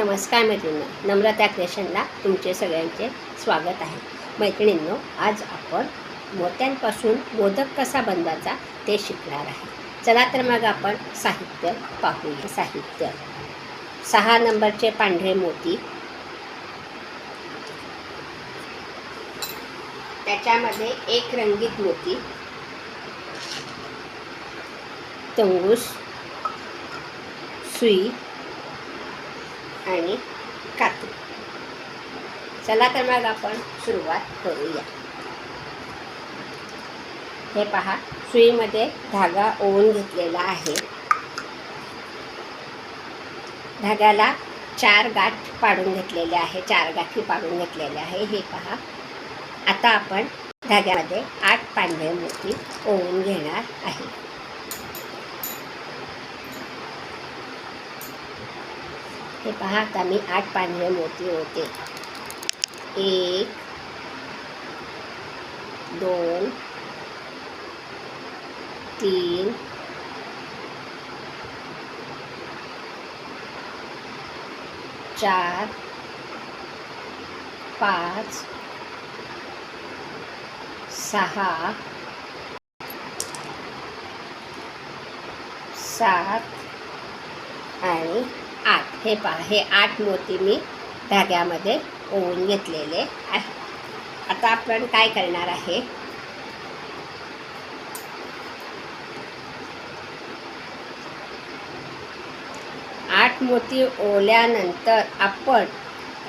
नमस्कार मैत्रिणी नम्रता क्रिएशनला तुमचे सगळ्यांचे स्वागत आहे. मैत्रिणींनो आज आपण मोत्यांपासून मोदक कसा बनवायचा ते शिकणार आहे. चला तर मग आपण साहित्य पाहूया. साहित्य. सहा नंबरचे पांढरे मोती. त्याच्यामध्ये एक रंगीत मोती. तंगूस सुई आणि कात्री चला तर मग आपण सुरुवात करूया. हे पहा सुईमध्ये धागा ओवून घेतलेला आहे. धाग्याला चार गाठ पाडून घेतलेले आहे चार गाठी पाडून घेतलेल्या आहे. हे पहा. आता आपण धाग्यामध्ये आठ पांढऱ्या मोती ओवून घेणार आहे. हे पहा आता मी आठ पांढरे मोती होते. एक दोन तीन चार पाच सहा सात आणि हे पहा हे आठ मोती मी धाग्यामध्ये ओवून घेतलेले आहे. आता आपण काय करणार आहे? आठ मोती ओल्यानंतर आपण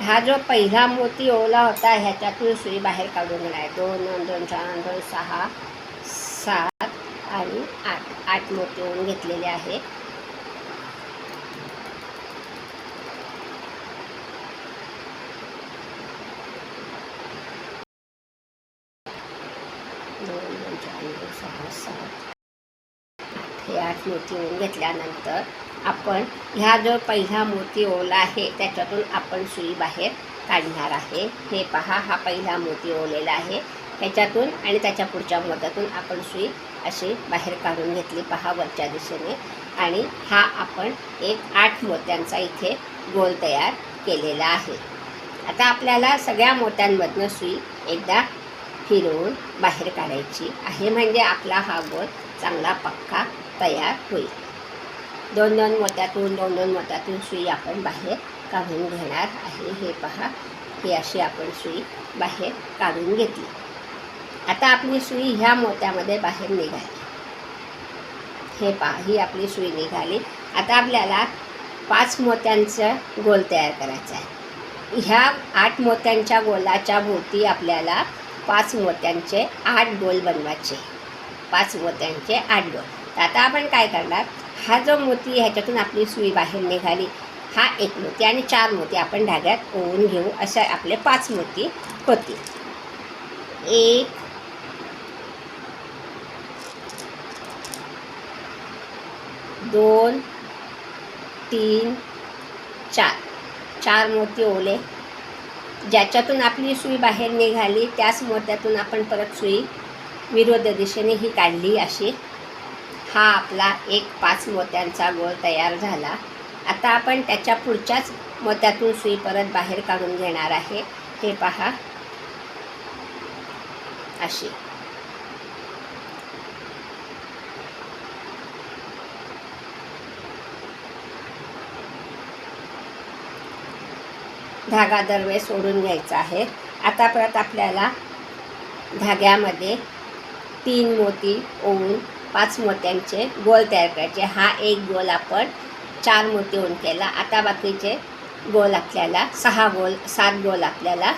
हा जो पहिला मोती ओला होता ह्याच्यातून सुई बाहेर काढून आहे. दोन दोन दोन चार दोन सहा सात आणि आठ. आठ मोती ओवून घेतलेले आहे दोन दोन चार सहा सात हे आठ मोती ओवून घेतल्यानंतर आपण ह्या जो पहिला मोती ओला आहे त्याच्यातून आपण सुई बाहेर काढणार आहे. हे पहा हा पहिला मोती ओलेला आहे. त्याच्यातून आणि त्याच्या पुढच्या मोत्यातून आपण सुई अशी बाहेर काढून घेतली. पहा वरच्या दिशेने. आणि हा आपण एक आठ मोत्यांचा इथे गोल तयार केलेला आहे. आता आपल्याला सगळ्या मोत्यांमधनं सुई एकदा फिरवून बाहेर काढायची. आहे म्हणजे आपला हा गोल चांगला पक्का तयार होईल. दोन दोन मोत्यातून दोन दोन मोत्यातून सुई आपण बाहेर काढून घेणार आहे. हे पहा ही अशी आपण सुई बाहेर काढून घेतली. आता आपली सुई ह्या मोत्यामध्ये बाहेर निघाली. हे पहा ही आपली सुई निघाली. आता आपल्याला पाच मोत्यांचं गोल तयार करायचं आहे. ह्या आठ मोत्यांच्या गोलाच्या भोवती आपल्याला पाच मोत्यांचे आठ गोल बनवायचे. पाच मोत्यांचे आठ गोल. तर आता आपण काय करणार? हा जो मोती ह्याच्यातून आपली सुई बाहेर निघाली हा एक मोती आणि चार मोती आपण धाग्यात ओवून घेऊ. असे आपले पाच मोती होतील. एक दोन तीन चार. चार मोती ओले. ज्याच्यातून आपली सुई बाहेर निघाली त्याच मोत्यातून आपण परत सुई विरोध दिशेने ही काढली अशी. हा आपला एक पाच मोत्यांचा गोळ तयार झाला. आता आपण त्याच्या पुढच्याच मोत्यातून सुई परत बाहेर काढून घेणार आहे. हे पहा. अशी. धागा दरवेळेस सोडून घ्यायचा आहे. आता परत आपल्याला धाग्यामध्ये तीन मोती ओवून पाच मोत्यांचे गोल तयार करायचे. हा एक गोल आपण चार मोती ओन केला. आता बाकीचे गोल आपल्याला सहा गोल सात गोल आपल्याला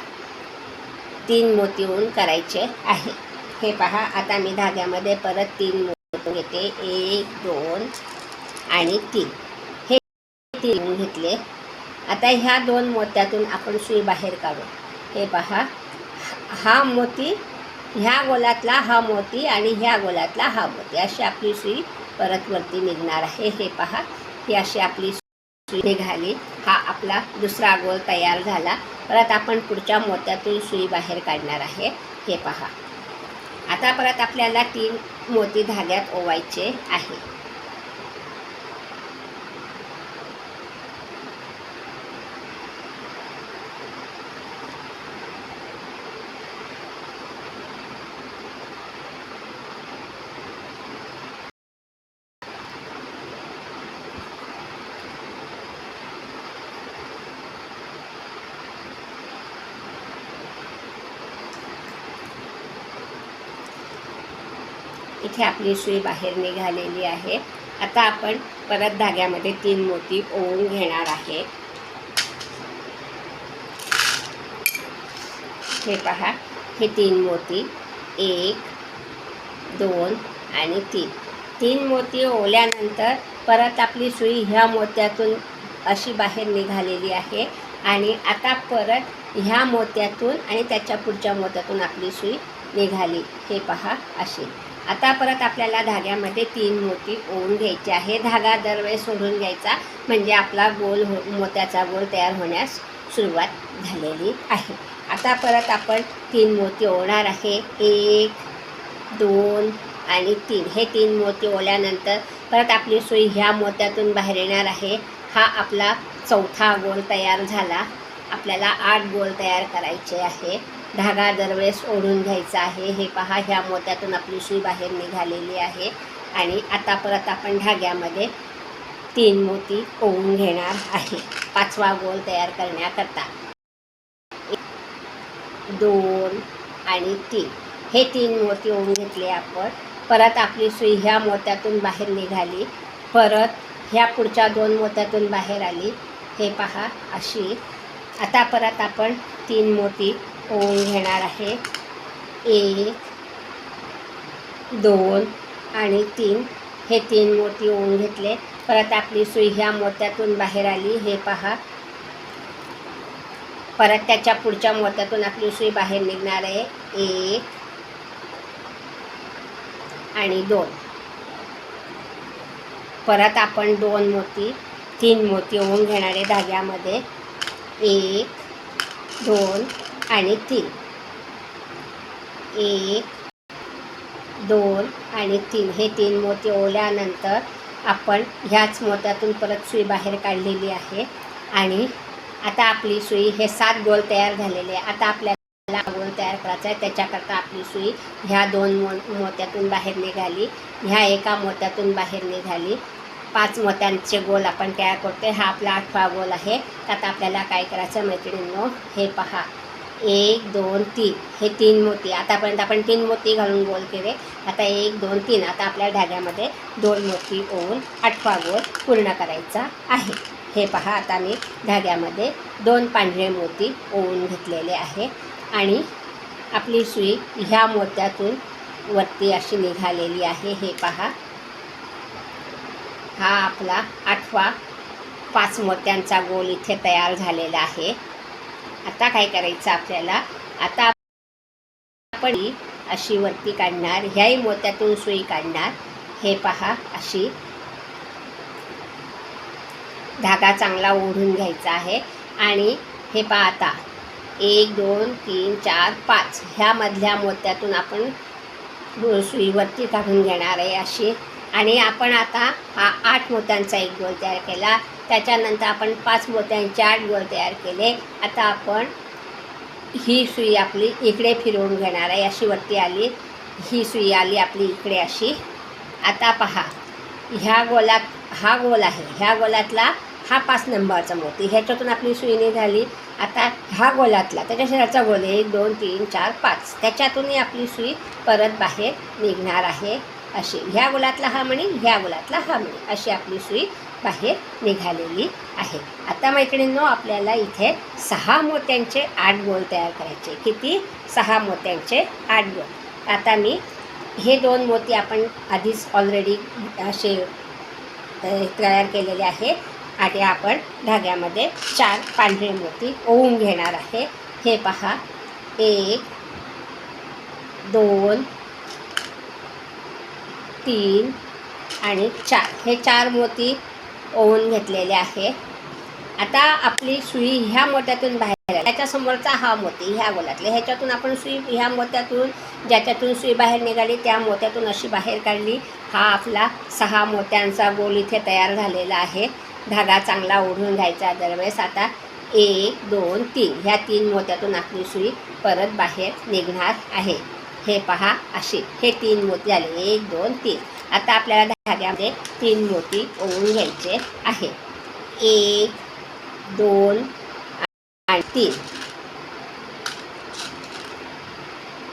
तीन मोती ओन करायचे आहे. हे पहा आता मी धाग्यामध्ये परत तीन मोती घेते. एक दोन आणि तीन. हे तीन घेतले. आता ह्या दोन मोत्यातून आपण सुई बाहेर काढू. हे पहा. हा मोती ह्या गोलातला हा मोती आणि ह्या गोलातला हा मोती. अशी आपली सुई परत वरती निघणार आहे. हे पहा. ही अशी आपली सुई निघाली. हा आपला दुसरा गोल तयार झाला. परत आपण पुढच्या मोत्यातून सुई बाहेर काढणार आहे. हे पहा. आता परत आपल्याला तीन मोती धाग्यात ओवायचे आहे. इथे आपली सुई बाहेर निघालेली आहे. आता आपण परत धाग्यामध्ये तीन मोती ओवून घेणार आहे. हे पहा हे तीन मोती. एक दोन आणि तीन. तीन मोती ओल्यानंतर परत आपली सुई ह्या मोत्यातून अशी बाहेर निघालेली आहे. आणि आता परत ह्या मोत्यातून आणि त्याच्या पुढच्या मोत्यातून आपली सुई निघाली. हे पहा अशी. आता परत आपल्याला धाग्यामध्ये तीन मोती ओवून घ्यायचे आहे. धागा दरवेळेस सोडून घ्यायचा म्हणजे आपला गोल हो मोत्याचा गोल तयार होण्यास सुरुवात झालेली आहे. आता परत आपण तीन मोती ओढणार आहे. एक दोन आणि तीन. हे तीन मोती ओल्यानंतर परत आपली सुई ह्या मोत्यातून बाहेर येणार आहे. हा आपला चौथा गोल तयार झाला. आपल्याला आठ गोल तयार करायचे आहे. धागा दरवेळेस ओढून घ्यायचा आहे. हे पहा ह्या मोत्यातून आपली सुई बाहेर निघालेली आहे. आणि आता परत आपण धाग्यामध्ये तीन मोती ओवून घेणार आहे. पाचवा गोल तयार करण्याकरता. दोन आणि तीन. हे तीन मोती ओवून घेतले आपण. परत आपली सुई ह्या मोत्यातून बाहेर निघाली. परत ह्या पुढच्या दोन मोत्यातून बाहेर आली. हे पहा अशी. आता परत आपण तीन मोती ओवून घेणार आहे. एक दोन आणि तीन. हे तीन मोती ओवून घेतले. परत आपली सुई ह्या मोत्यातून बाहेर आली. हे पहा. परत त्याच्या पुढच्या मोत्यातून आपली सुई बाहेर निघणार आहे. एक आणि दोन. परत आपण दोन मोती तीन मोती ओवून घेणारे धाग्यामध्ये. एक दोन आणि तीन. एक दोन आणि तीन. हे तीन मोती ओल्यानंतर आपण ह्याच मोत्यातून परत सुई बाहेर काढलेली आहे. आणि आता आपली सुई हे सात गोल तयार झालेले. आहे आता आपल्याला गोल तयार करायचा आहे. त्याच्याकरता आपली सुई ह्या दोन मो मोत्यातून बाहेर निघाली. ह्या एका मोत्यातून बाहेर निघाली. पाच मोत्यांचे गोल आपण तयार करतो हा आपला आठवा गोल आहे. आता आपल्याला काय करायचं मैत्रिणींनो? हे पहा. एक दोन तीन. हे तीन मोती. आतापर्यंत आपण तीन मोती घालून गोल केले. आता एक दोन तीन. आता आपल्या धाग्यामध्ये दोन मोती ओवून आठवा गोल पूर्ण करायचा आहे. हे पहा आता मी धाग्यामध्ये दोन पांढरे मोती ओवून घेतलेले आहे. आणि आपली सुई ह्या मोत्यातून वरती अशी निघालेली आहे. हे पहा. हा आपला आठवा पाच मोत्यांचा गोल इथे तयार झालेला आहे. आता काय करायचं आपल्याला? आता आपण अशी वरती काढणार ह्याही मोत्यातून सुई काढणार. हे पहा अशी. धागा चांगला ओढून घ्यायचा आहे. आणि हे पहा आता. एक दोन तीन चार पाच. ह्यामधल्या मोत्यातून आपण सुईवरती काढून घेणार आहे अशी. आणि आपण आता हा आठ मोत्यांचा एक गोल तयार केला. त्याच्यानंतर आपण पाच मोत्यांचे आठ गोल तयार केले. आता आपण ही सुई आपली इकडे फिरवून घेणार आहे. अशी वरती आली. ही सुई आली आपली इकडे अशी. आता पहा. ह्या गोलात हा गोल आहे. ह्या गोलातला हा पाच नंबरचा मोती. ह्याच्यातून आपली सुई निघाली. आता हा गोलातला त्याच्या शेजारचा गोल आहे. एक दोन तीन चार पाच. त्याच्यातूनही आपली सुई परत बाहेर निघणार आहे. अशी. ह्या गोलातला हा म्हणे ह्या गोलातला हा म्हणे. अशी आपली सुई बाहेर निघालेली आहे. आता मैत्रिणींनो आपल्याला इथे सहा मोत्यांचे आठ गोल तयार करायचे किती? सहा मोत्यांचे आठ गोल. आता मी हे दोन मोती आपण आधीच ऑलरेडी असे तयार केलेले आहे आणि आपण धाग्यामध्ये चार पांढरे मोती ओवून घेणार आहे. हे पहा. एक दोन तीन आणि चार. हे चार मोती ओवून घेतलेले आहे. आता आपली सुई ह्या मोत्यातून बाहेर आली. त्याच्यासमोरचा हा मोती ह्या गोलातले ह्याच्यातून आपण सुई ह्या मोत्यातून ज्याच्यातून सुई बाहेर निघाली त्या मोत्यातून अशी बाहेर काढली. हा आपला सहा मोत्यांचा गोल इथे तयार झालेला आहे. धागा चांगला ओढून घ्यायचा दरवेळेस. आता एक दोन तीन. ह्या तीन मोत्यातून आपली सुई परत बाहेर निघणार आहे. हे पहा अशी. हे तीन मोती झाले. एक दोन तीन. आता आपल्याला धाग्यामध्ये तीन मोती ओवून घ्यायचे आहे. एक दोन आणि तीन.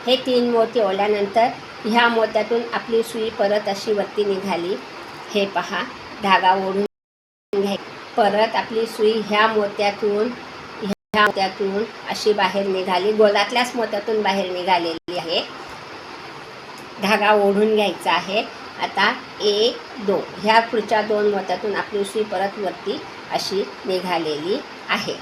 हे तीन मोती ओल्यानंतर ह्या मोत्यातून आपली सुई परत अशी वरती निघाली. हे पहा धागा ओढून घ्याय परत आपली सुई ह्या मोत्यातून ह्या मोत्यातून अशी बाहेर निघाली. गोलातल्याच मोत्यातून बाहेर निघालेली आहे. धागा ओढून घ्यायचा आहे. आता एक दोन. ह्या पुढच्या दोन मोत्यातून आपली सुई परत वरती अशी निघालेली आहे.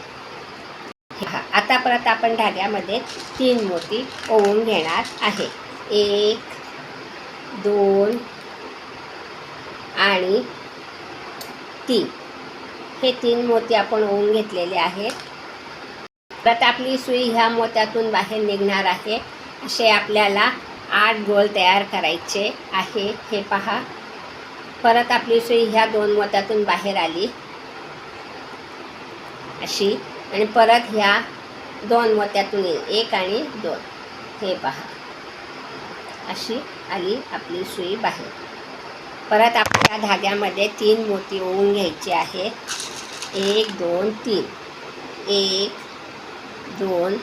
हा आता परत आपण धाग्यामध्ये तीन मोती ओवून घेणार आहे. एक दोन आणि तीन. हे तीन मोती आपण ओवून घेतलेले आहेत. परत आपली सुई ह्या मोत्यातून बाहेर निघणार आहे. असे आपल्याला आठ गोल तयार करायचे आहे. हे पहा. परत आपली सुई ह्या दोन मोत्यातून बाहेर आली. अशी. आणि परत ह्या दोन मोत्यातून येईल. एक आणि दोन. हे पहा. अशी आली आपली सुई बाहेर. परत आपल्या धाग्यामध्ये तीन मोती ओवून घ्यायचे आहे. एक दोन तीन. एक दोन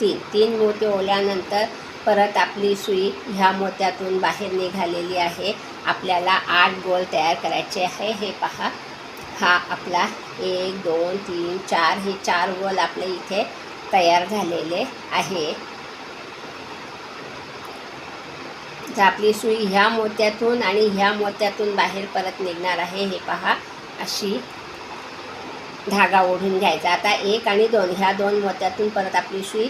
तीन. तीन मोती ओल्यानंतर परत आपली सुई ह्या मोत्यातून बाहेर निघालेली आहे. आपल्याला आठ गोल तयार करायचे आहे. हे पहा. हा आपला एक दोन तीन चार हे चार गोल आपले इथे तयार झालेले आहे. तर आपली सुई ह्या मोत्यातून आणि ह्या मोत्यातून बाहेर परत निघणार आहे. हे पहा. अशी धागा ओढून घ्यायचा. आता एक आणि दोन. ह्या दोन मोत्यातून परत आपली सुई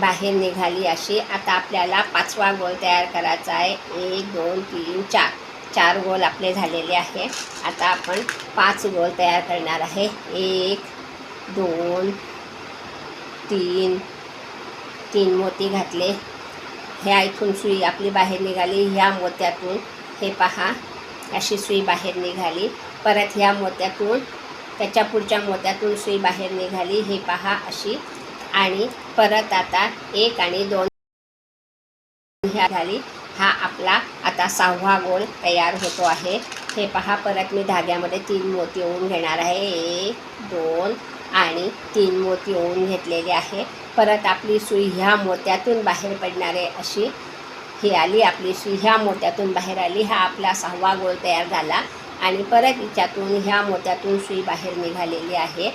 बाहेर निघाली अशी. आता आपल्याला पाचवा गोल तयार करायचा आहे. एक दोन तीन चार. चार गोल आपले झालेले आहे. आता आपण पाच गोल तयार करणार आहे. एक दोन तीन. तीन मोती घातले. ह्या इथून सुई आपली बाहेर निघाली. ह्या मोत्यातून हे पहा. अशी सुई बाहेर निघाली. परत ह्या मोत्यातून त्याच्या पुढच्या मोत्यातून सुई बाहेर निघाली. हे पहा अशी आणि परत आता एक आणि दोन ह्या झाली. हा आपला आता सहावा गोल तयार होतो आहे. हे पहा परत मी धाग्यामध्ये तीन मोती ओवून घेणार आहे. एक दोन आणि तीन मोती ओवून घेतलेली आहे. परत आपली सुई ह्या मोत्यातून बाहेर पडणारे अशी. ही आली आपली सुई ह्या मोत्यातून बाहेर आली. हा आपला सहावा गोल तयार झाला. आणि परत हिच्यातून ह्या मोत्यातून सुई बाहेर निघालेली आहे.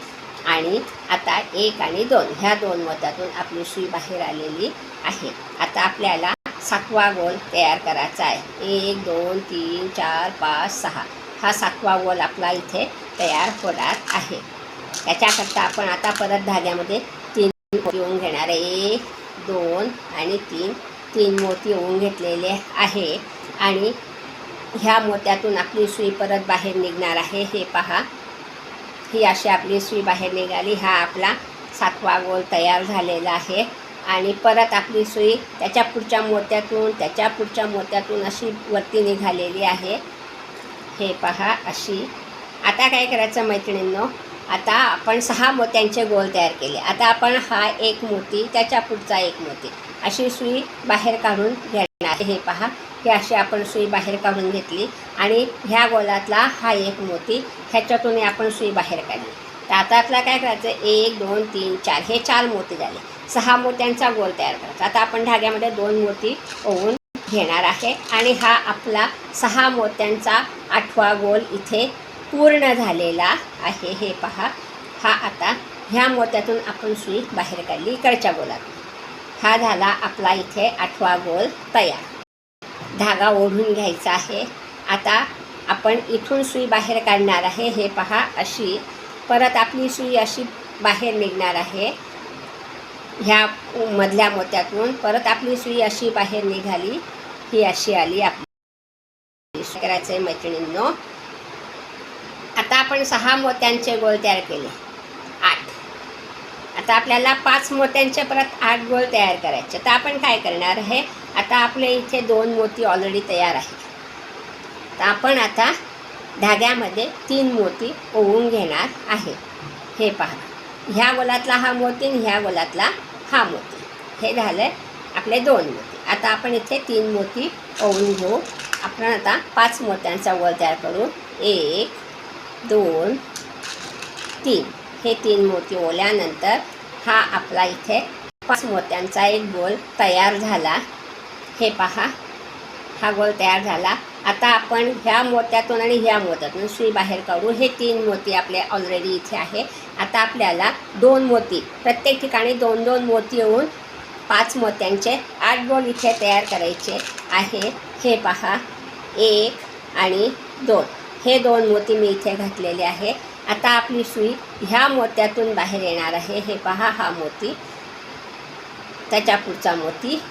आणि आता एक आणि दोन. ह्या दोन मतातून आपली सुई बाहेर आलेली आहे. आता आपल्याला सातवा गोल तयार करायचा आहे. एक दोन तीन चार पाच सहा. हा सातवा गोल आपला इथे तयार होणार आहे. त्याच्याकरता आपण आता परत धाग्यामध्ये तीन मोती येऊन घेणार आहे. एक दोन आणि तीन. तीन मोती येऊन घेतलेले आहे. आणि ह्या मोत्यातून आपली सुई परत बाहेर निघणार आहे. हे पहा. ही अशी आपली सुई बाहेर निघाली. हा आपला सातवा गोल तयार झालेला आहे. आणि परत आपली सुई त्याच्या पुढच्या मोत्यातून त्याच्या पुढच्या मोत्यातून अशी वरती निघालेली आहे. हे पहा अशी. आता काय करायचं मैत्रिणींनो? आता आपण सहा मोत्यांचे गोल तयार केले. आता आपण हा एक मोती त्याच्या पुढचा एक मोती अशी सुई बाहेर काढून घेणार हे पहा. ही अशी आपण सुई बाहेर काढून घेतली. आणि ह्या गोलातला हा एक मोती ह्याच्यातून आपण सुई बाहेर काढली. तर आता आपल्याला काय करायचं एक दोन तीन चार. हे चार मोती झाले. सहा मोत्यांचा गोल तयार करायचा. आता आपण धाग्यामध्ये दोन मोती ओवून घेणार आहे. आणि हा आपला सहा मोत्यांचा आठवा गोल इथे पूर्ण झालेला आहे. हे पहा. हा आता ह्या मोत्यातून आपण सुई बाहेर काढली. इकडच्या गोलात हा झाला आपला इथे आठवा गोल तयार. धागा ओढून घ्यायचा आहे. आता आपण इथून सुई बाहेर काढणार आहे. हे पहा अशी. परत आपली सुई अशी बाहेर निघणार आहे. ह्या मधल्या मोत्यातून परत आपली सुई अशी बाहेर निघाली. ही अशी आली आपली. करायचं आहे मैत्रिणींनो आता आपण सहा मोत्यांचे गोल तयार केले. आठ. आता आपल्याला पाच मोत्यांचे परत आठ गोल तयार करायचे. तर आपण काय करणार आहे? आता आपल्या इथे दोन मोती ऑलरेडी तयार आहेत. तर आपण आता धाग्यामध्ये तीन मोती ओवून घेणार आहे. हे पहा. ह्या गोलातला हा मोती आणि ह्या गोलातला हा मोती. हे झालं आपले दोन मोती. आता आपण इथे तीन मोती ओवून घेऊ. आपण आता पाच मोत्यांचा गोल तयार करू. एक दोन तीन. हे तीन मोती ओल्यानंतर हा आपला इथे पाच मोत्यांचा एक गोल तयार झाला. हे पहा. हा गोल तयार झाला. आता आपण ह्या मोत्यातून आणि ह्या मोत्यातून सुई बाहेर काढू. हे तीन मोती आपले ऑलरेडी इथे आहे. आता आपल्याला दोन मोती प्रत्येक ठिकाणी दोन दोन मोती येऊन पाच मोत्यांचे आठ गोल इथे तयार करायचे आहे. हे पहा. एक आणि दोन. हे दोन मोती मी इथे घातलेले आहे. आता आपली सुई ह्या मोत्यातून बाहेर येणार आहे. हे पहा हा मोती. त्याच्या पुढचा मोती.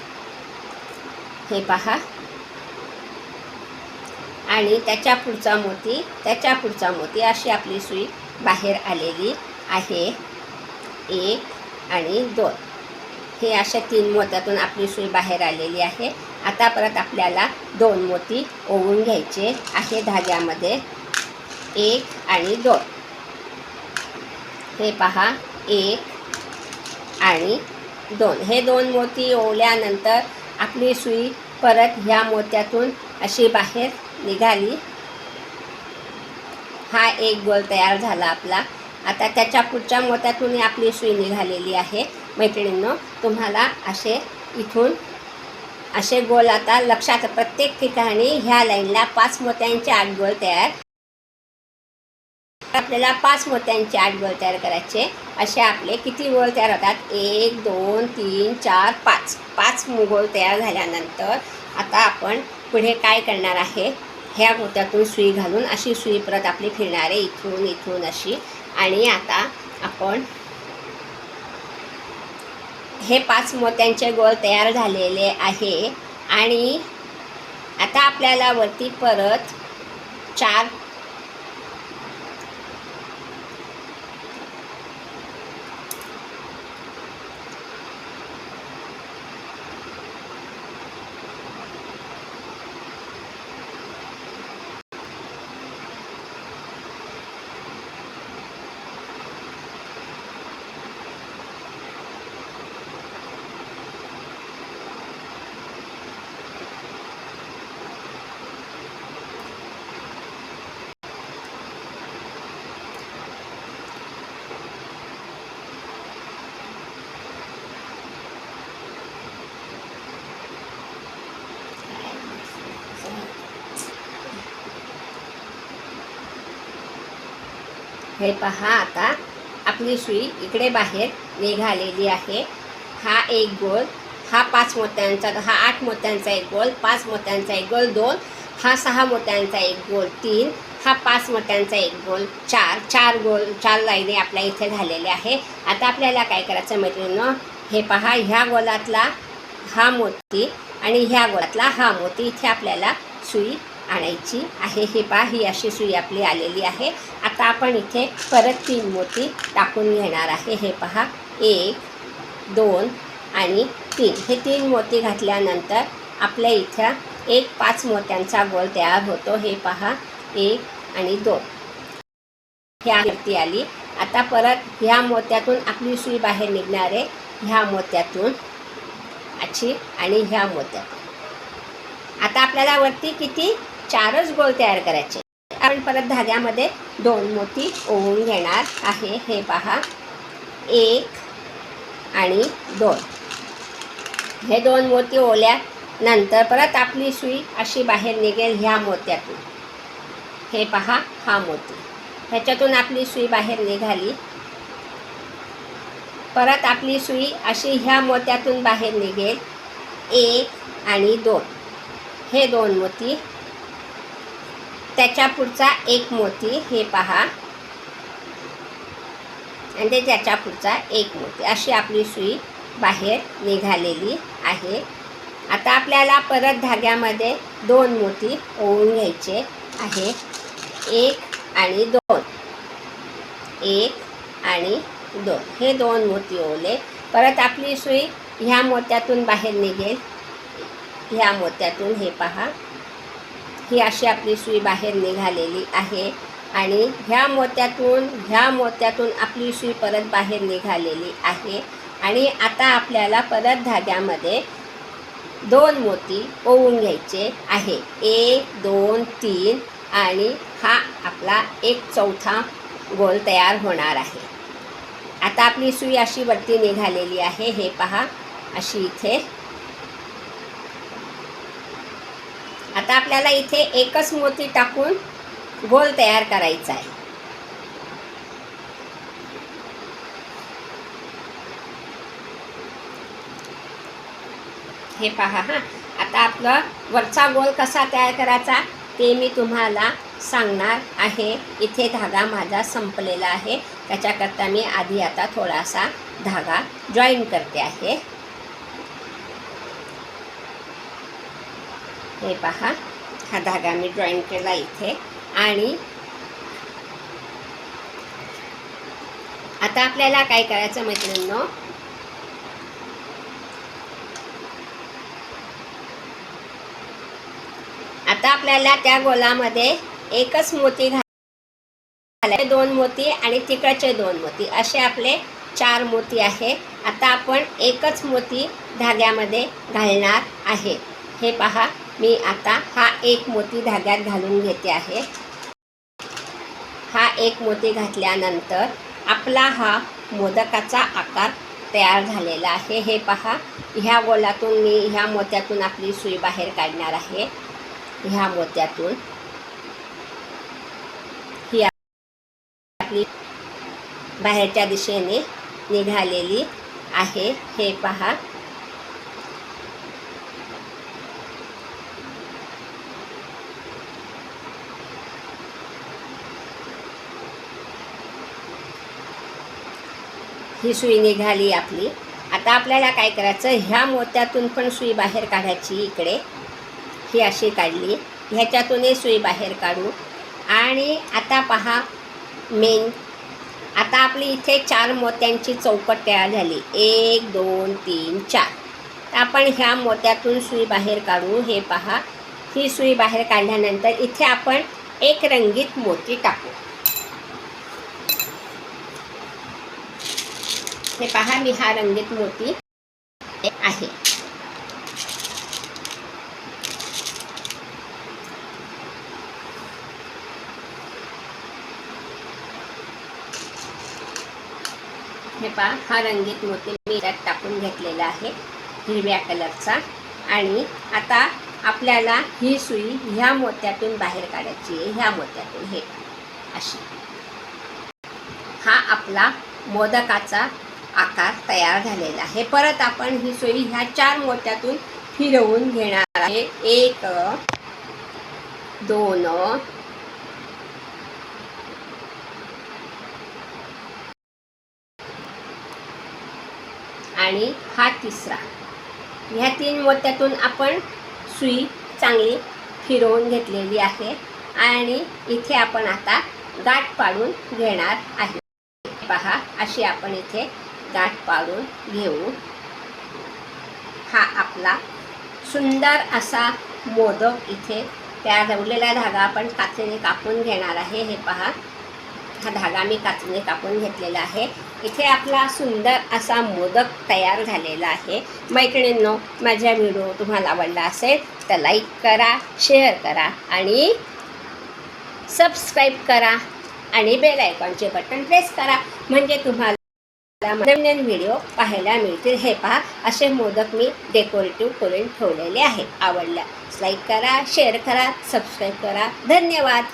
हे पहा. आणि त्याच्या पुढचा मोती त्याच्या पुढचा मोती अशी आपली सुई बाहेर आलेली आहे. एक आणि दोन. हे अशा तीन मोत्यातून आपली सुई बाहेर आलेली आहे. आता परत आपल्याला दोन मोती ओवून घ्यायचे आहे धाग्यामध्ये. एक आणि दोन. हे पहा. एक आणि दोन. हे दोन मोती ओवल्यानंतर आपली सुई परत ह्या मोत्यातून अशी बाहेर निघाली. हा एक गोल तयार झाला आपला. आता त्याच्या पुढच्या मोत्यातूनही आपली सुई निघालेली आहे. मैत्रिणींनो तुम्हाला असे इथून असे गोल आता लक्षात. प्रत्येक ठिकाणी ह्या लाईनला पाच मोत्यांचे आठ गोल तयार आपल्याला पाच मोत्यांचे आठ गोल तयार करायचे. असे आपले किती गोल तयार होतात? एक दोन तीन चार पाच. पाच गोल तयार झाल्यानंतर आता आपण पुढे काय करणार आहे? ह्या मोत्यातून सुई घालून अशी सुई परत आपली फिरणार आहे इथून इथून अशी. आणि आता आपण हे पाच मोत्यांचे गोल तयार झालेले आहे. आणि आता आपल्याला वरती परत चार हे पहा आता. आपली सुई इकडे बाहेर निघालेली आहे. हा एक गोल हा पाच मोत्यांचा हा आठ मोत्यांचा एक गोल पाच मोत्यांचा एक गोल दोन हा सहा मोत्यांचा एक गोल तीन हा पाच मोत्यांचा एक गोल चार चार गोल चार लाईने आपल्या इथे झालेल्या आहे. आता आपल्याला काय करायचं मैत्रिणीनं? हे पहा ह्या गोलातला हा मोती आणि ह्या गोलातला हा मोती इथे आपल्याला सुई आणायची आहे. हे पहा ही अशी सुई आपली आलेली आहे. आता आपण इथे परत तीन मोती टाकून घेणार आहे. हे पहा. एक दोन आणि तीन. हे तीन मोती घातल्यानंतर आपल्या इथं एक पाच मोत्यांचा गोल तयार होतो. हे पहा. एक आणि दोन. ह्या कीर्ती आली. आता परत ह्या मोत्यातून आपली सुई बाहेर निघणार आहे. ह्या मोत्यातून अच्छी आणि ह्या मोत्यातून. आता आपल्याला वरती किती? चारच गोल तयार करायचे. आपण परत धाग्यामध्ये दोन मोती ओवून घेणार आहे. हे पहा. एक आणि दोन. हे दोन मोती ओल्यानंतर परत आपली सुई अशी बाहेर निघेल ह्या मोत्यातून. हे पहा हा मोती. ह्याच्यातून आपली सुई बाहेर निघाली. परत आपली सुई अशी ह्या मोत्यातून बाहेर निघेल. एक आणि दोन. हे दोन मोती त्याच्या पुढचा एक मोती हे पहा. आणि ते त्याच्या पुढचा एक मोती. अशी आपली सुई बाहेर निघालेली आहे. आता आपल्याला परत धाग्यामध्ये दोन मोती ओवून घ्यायचे आहे. एक आणि दोन. एक आणि दोन. हे दोन मोती ओवले. परत आपली सुई ह्या मोत्यातून बाहेर निघेल. ह्या मोत्यातून हे पहा. ही अशी आपली सुई बाहेर निघालेली आहे. आणि ह्या मोत्यातून ह्या मोत्यातून आपली सुई परत बाहेर निघालेली आहे. आणि आता आपल्याला परत धाग्यामध्ये दोन मोती ओवून घ्यायचे आहे. एक दोन तीन आणि हा आपला एक चौथा गोल तयार होणार आहे. आता आपली सुई अशी वरती निघालेली आहे. हे पहा अशी इथे आता आपल्याला इथे एकच मोती टाकून गोल तयार करायचा आहे. हे पहा हां. आता आपलं वरचा गोल कसा तयार करायचा ते मी तुम्हाला सांगणार आहे. इथे धागा माझा संपलेला आहे. त्याच्याकरता मी आधी आता थोडासा धागा जॉईन करते आहे. हे पहा. हा धागा मी ड्रॉईंग केला इथे. आणि आता आपल्याला काय करायचं मैत्रिणींनो? आता आपल्याला त्या गोलामध्ये एकच मोती घालायचे. दोन मोती आणि तिकडचे दोन मोती. असे आपले चार मोती आहे. आता आपण एकच मोती धाग्यामध्ये घालणार आहे. हे पहा. मी आता हा एक मोती धाग्यात घालून घेते आहे. हा एक मोती घातल्यानंतर आपला हा मोदकाचा आकार तयार झालेला आहे. हे पहा ह्या गोलातून मी ह्या मोत्यातून आपली सुई बाहेर काढणार आहे. ह्या मोत्यातून ही आपली बाहेरच्या दिशेने निघालेली आहे. हे पहा ही सुई निघाली आपली. आता आपल्याला काय करायचं ह्या मोत्यातून पण सुई बाहेर काढायची इकडे. ही अशी काढली. ह्याच्यातूनही सुई बाहेर काढू. आणि आता पहा मेन आता आपली इथे चार मोत्यांची चौकट तयार झाली. एक दोन तीन चार. तर आपण ह्या मोत्यातून सुई बाहेर काढू. हे पहा ही सुई बाहेर काढल्यानंतर इथे आपण एक रंगीत मोती टाकू. हे पहा मी हा रंगीत मोती आहे. हे पहा हा रंगीत मोती मी त्यात टाकून घेतलेला आहे हिरव्या कलरचा. आणि आता आपल्याला ही सुई ह्या मोत्यातून बाहेर काढायची आहे ह्या मोत्यातून. हे अशी. हा आपला मोदकाचा आकार तयार झालेला आहे. परत आपण ही सोयी ह्या चार मोत्यातून फिरवून घेणार आहे. एक दोन आणि हा तिसरा. ह्या तीन मोत्यातून आपण सुई चांगली फिरवून घेतलेली आहे आणि इथे आपण आता गाठ पाडून घेणार आहे. पहा अशी आपण इथे गाठ पाडून घेऊ. हा आपला सुंदर असा मोदक इथे त्या रवलेला धागा आपण काचेने कापून घेणार आहे. हे पहा. हा धागा मी काचेने कापून घेतलेला आहे. इथे आपला सुंदर असा मोदक तयार झालेला आहे. मैत्रिणींनो माझा व्हिडिओ तुम्हाला आवडला असेल तर लाईक करा शेअर करा आणि सबस्क्राईब करा आणि बेल आयकॉनचे बटन प्रेस करा. म्हणजे तुम्हाला नवीन व्हिडिओ पाहायला मिळतील. हे पहा असे मोदक मी डेकोरेटिव्ह करून ठेवलेले आहेत. आवडल्यास लाईक करा शेअर करा सबस्क्राईब करा. धन्यवाद!